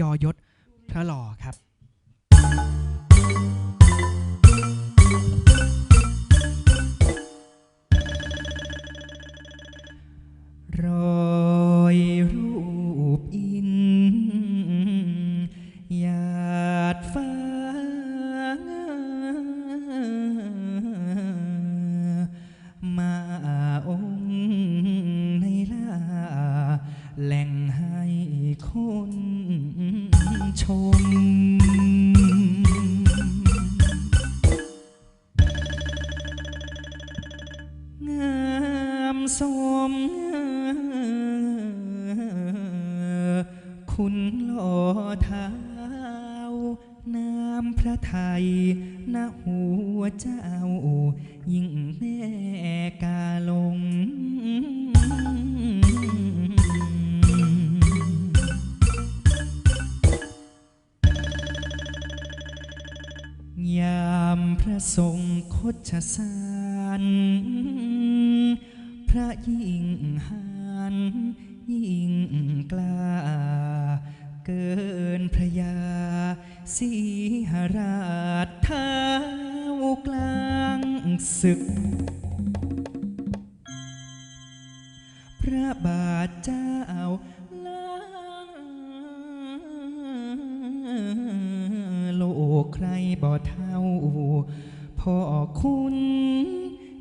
ยอยศพระหล่อครับ ชม งามสม คุณหล่อเท้าน้ำพระไทยณหัวเจ้า ยิ่งแน ทรงคดสารพระยิ่งหันยิ่งกล้า เกินพระยาสีหราชท้ากลางศึก พระบาทเจ้าล้างโลกใครบ่เท่า พ่อคุณ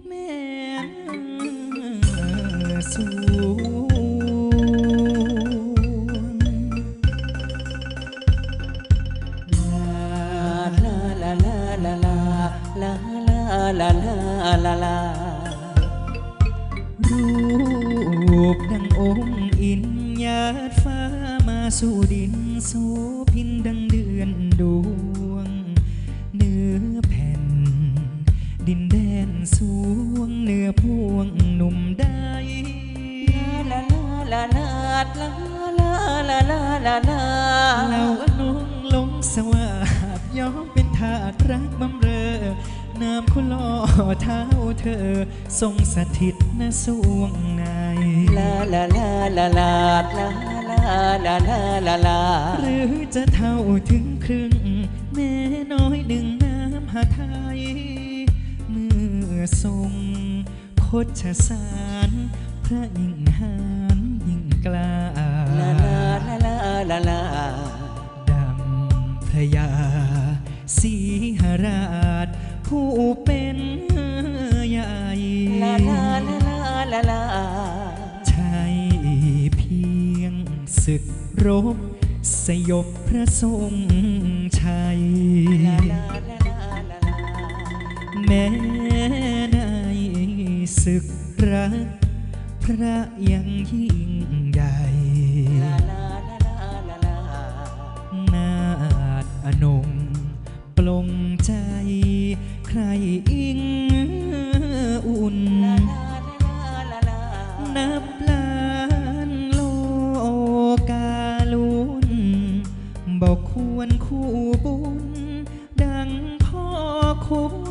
แม่สูลาลาลาลารูปดังองค์อินญาตฟ้ามาสู่ดิน สู่พินดังเดือนดู สวงเนื้อพวงหนุ่มได้ลาลาลาลาลาลาลาลาลาลาเราอนงลงสวาดยอมเป็นทาสรักบำเรอน้ำคุณล่อเท้าเธอ ทรงสถิตณสวงในลาลาลาลาลาลาลาลาลาลาลาหรือจะเท่าถึงครึ่งแม่น้อยดึงน้ำหาไทยเมื่อ ทรงโคชสารพระยิ่งหานยิ่งกล้าลาลาลาลาลาดังพระยาสีหราช ผู้เป็นใหญ่ลาลาลาลาลาลาใช่เพียงศึกรบสยบพระทรงชัย ศึกรักพระยังยิ่งใหญ่ลาลาลาลาลาลานาดอนงปลงใจ ใครอิงอุ่น นับล้านโลกาลุนบอกควรคู่บุญ ดังพ่อคุณ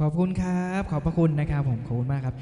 ขอบคุณครับ ขอบพระคุณนะครับผมขอบคุณมากครับ